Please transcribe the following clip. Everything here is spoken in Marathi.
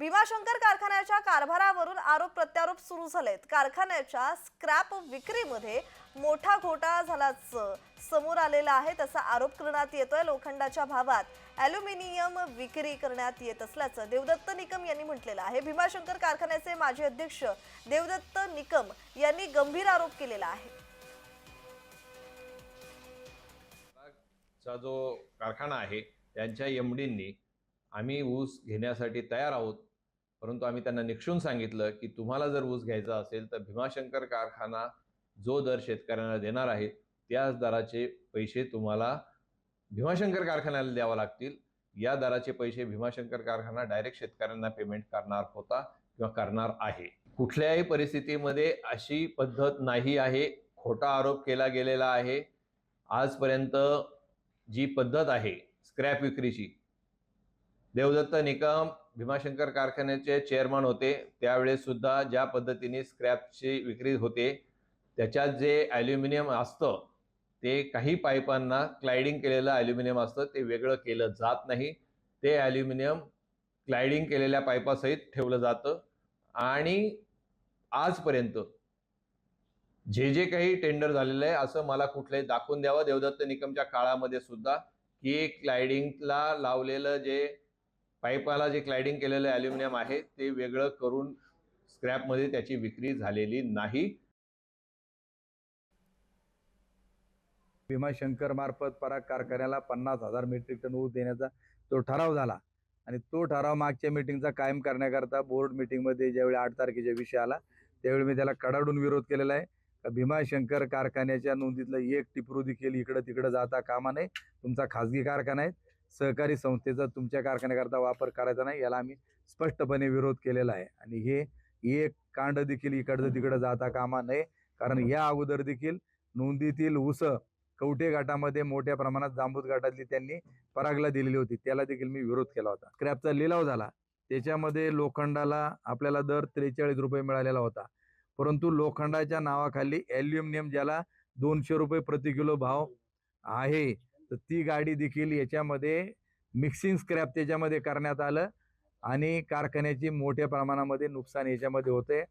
भीमाशंकर कारखान्याच्या कारभारावरून आरोप प्रत्यारोप सुरू झालेत. कारखान्याच्या स्क्रॅप विक्रीमध्ये मोठा घोटाळा झाल्याचं समोर आलेला आहे. तसा आरोप करण्यात येतोय. लोखंडाच्या भावात ॲल्युमिनियम विक्री करण्यात येत असल्याचं देवदत्त निकम यांनी म्हटलेलं आहे. भीमाशंकर कारखान्याचे माजी अध्यक्ष देवदत्त निकम यांनी गंभीर आरोप केलेला आहे. चा जो कारखाना आहे त्यांच्या एमडींनी आम्ही ऊस घेण्यासाठी तयार आहोत. परंतु आम्ही त्यांना निक्षून सांगितलं की तुम्हाला जर ऊस घ्यायचा असेल तर भीमाशंकर कारखाना जो दर शेतकऱ्यांना देणार आहे त्याच दराचे पैसे तुम्हाला भीमाशंकर कारखान्याला द्यावा लागतील. या दराचे पैसे भीमाशंकर कारखाना डायरेक्ट शेतकऱ्यांना पेमेंट करणार होता किंवा करणार आहे. कुठल्याही परिस्थितीमध्ये अशी पद्धत नाही आहे. खोटा आरोप केला गेलेला आहे. आजपर्यंत जी पद्धत आहे स्क्रॅप विक्रीची देवदत्त निकम भीमाशंकर कारखान्याचे चेअरमन होते. त्यावेळेस सुद्धा ज्या पद्धतीने स्क्रॅपची विक्री होते त्याच्यात जे ॲल्युमिनियम असतं ते काही पाईपांना क्लायडिंग केलेलं ॲल्युमिनियम असतं ते वेगळं केलं जात नाही. ते ॲल्युमिनियम क्लायडिंग केलेल्या पाईपासहित ठेवलं जातं. आणि आजपर्यंत जे जे काही टेंडर झालेलं आहे असं मला कुठलंही दाखवून द्यावं. देवदत्त निकमच्या काळामध्ये सुद्धा की क्लायडिंगला लावलेलं जे पाईपाला जे क्लायडिंग केलेलं ॲल्युमिनियम आहे ते वेगळं करून स्क्रॅपमध्ये त्याची विक्री झालेली नाही. भीमाशंकर मार्फत पराग कारखान्याला पन्नास हजार मेट्रिक टन ऊस देण्याचा तो ठराव झाला. आणि तो ठराव मागच्या मिटिंगचा कायम करण्याकरता बोर्ड मिटिंगमध्ये ज्यावेळी आठ तारखेचा विषय आला त्यावेळी मी त्याला कडाडून विरोध केलेला आहे. भीमाशंकर कारखान्याच्या नोंदीतलं एक टिपरू देखील इकडं तिकडं जाता कामा नये तुमचा खाजगी कारखाना आहे. सहकारी संस्थेचा तुमच्या कारखान्याकरता वापर करायचा नाही याला आम्ही स्पष्टपणे विरोध केलेला आहे. आणि हे एक कांड देखील इकडचं तिकडं जाता कामा नये. कारण या अगोदर देखील नोंदीतील ऊस कवठे घाटामध्ये मोठ्या प्रमाणात जांबूत घाटातली त्यांनी परागला दिलेली होती. त्याला देखील मी विरोध केला होता. स्क्रॅपचा लिलाव झाला. त्याच्यामध्ये लोखंडाला आपल्याला दर त्रेचाळीस रुपये मिळालेला होता. परंतु लोखंडाच्या नावाखाली ॲल्युमिनियम ज्याला दोनशे रुपये प्रति किलो भाव आहे तर ती गाडी देखील याच्यामध्ये मिक्सिंग स्क्रॅप त्याच्यामध्ये करण्यात आलं आणि कारखान्याची मोठ्या प्रमाणामध्ये नुकसान याच्यामध्ये होते